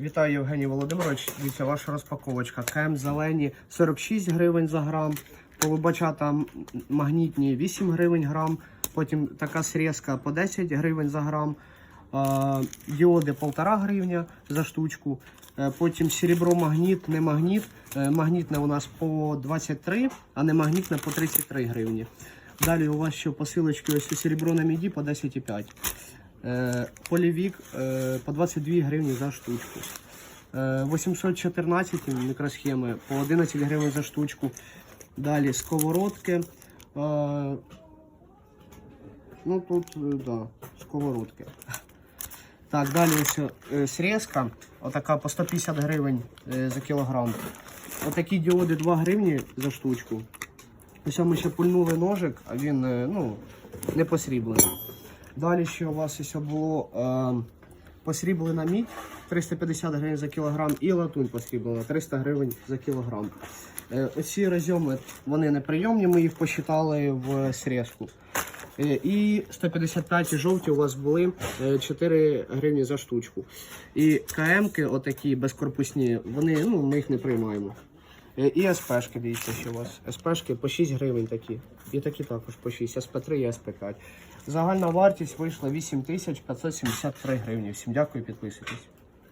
Вітаю, Євгеній Володимирович. Дивіться, ваша розпаковочка. КМ зелені 46 гривень за грам. Полубачата магнітні 8 гривень грам. Потім така срізка по 10 гривень за грам. Діоди 1,5 гривня за штучку. Е, Потім серебро магніт, не магніт. Е, Магнітне у нас по 23, а не магнітне по 33 гривні. Далі у вас ще посилочки ось серебро на міді по 10,5. Е, Полівік е, по 22 гривні за штучку. Е, 814 мікросхеми по 11 гривень за штучку. Далі сковородки. Е, Ну тут, е, да, сковородки. Так, далі ось е, срезка. Отака по 150 гривень е, за кілограм. Отакі діоди 2 гривні за штучку. Ось ми ще пульнули ножик, а він е, ну, не посріблений. Далі ще у вас ось було е, посріблена мідь 350 гривень за кілограм і латунь посріблена 300 гривень за кілограм. Е, оці розйоми вони неприйомні, ми їх посчитали в срезку. Е, І 155 жовті у вас були е, 4 гривні за штучку. І КМки, отакі безкорпусні, вони, ну, ми їх не приймаємо. Е, І СПшки, дивіться, що у вас. СПшки по 6 гривень такі. І такі також по 6, СП3 і СП5. Загальна вартість вийшла 8573 гривні. Всім дякую, підписуйтесь.